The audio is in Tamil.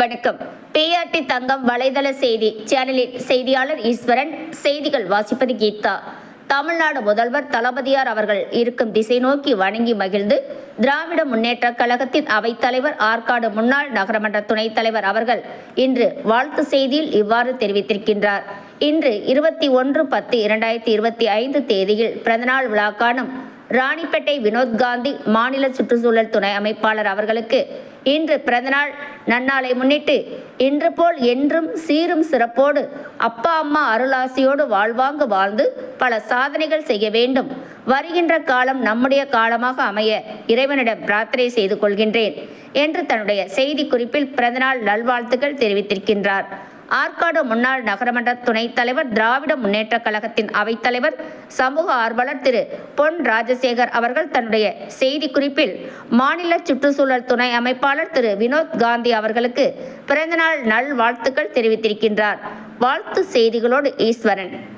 வணக்கம். பிஆர்டி தங்கம் வலைதள செய்தி சேனலின் செய்தியாளர் ஈஸ்வரன் செய்திகள் வாசிப்பது கீதா. தமிழ்நாடு முதல்வர் தளபதியார் அவர்கள் இருக்கும் திசை நோக்கி வணங்கி மகிழ்ந்து திராவிட முன்னேற்ற கழகத்தின் அவைத்தலைவர் ஆற்காடு முன்னாள் நகரமன்ற துணைத் தலைவர் அவர்கள் இன்று வாழ்த்து செய்தியில் இவ்வாறு தெரிவித்திருக்கின்றார். இன்று இருபத்தி ஒன்று பத்து இரண்டாயிரத்தி இருபத்தி ஐந்து தேதியில் பிறந்தநாள் விழா காணும் ராணிப்பேட்டை வினோத் காந்தி மாநில சுற்றுச்சூழல் துணை அமைப்பாளர் அவர்களுக்கு இன்று பிறந்தநாள். நன்னாளை முன்னிட்டு இன்று போல் என்றும் சீரும் சிறப்போடு அப்பா அம்மா அருளாசியோடு வாழ்வாங்கு வாழ்ந்து பல சாதனைகள் செய்ய வேண்டும். வருகின்ற காலம் நம்முடைய காலமாக அமைய இறைவனிடம் பிரார்த்தனை செய்து கொள்கின்றேன் என்று தன்னுடைய செய்தி குறிப்பில் பிறந்தநாள் நல்வாழ்த்துக்கள் தெரிவித்திருக்கின்றார். ஆற்காடு முன்னாள் நகரமன்ற துணைத் தலைவர் திராவிட முன்னேற்ற கழகத்தின் அவைத்தலைவர் சமூக ஆர்வலர் திரு. பொன் ராஜசேகர் அவர்கள் தன்னுடைய செய்தி குறிப்பில் மாநில சுற்றுச்சூழல் துணை அமைப்பாளர் திரு. வினோத் காந்தி அவர்களுக்கு பிறந்தநாள் நல் வாழ்த்துக்கள் தெரிவித்திருக்கின்றார். வாழ்த்து செய்திகளோடு ஈஸ்வரன்.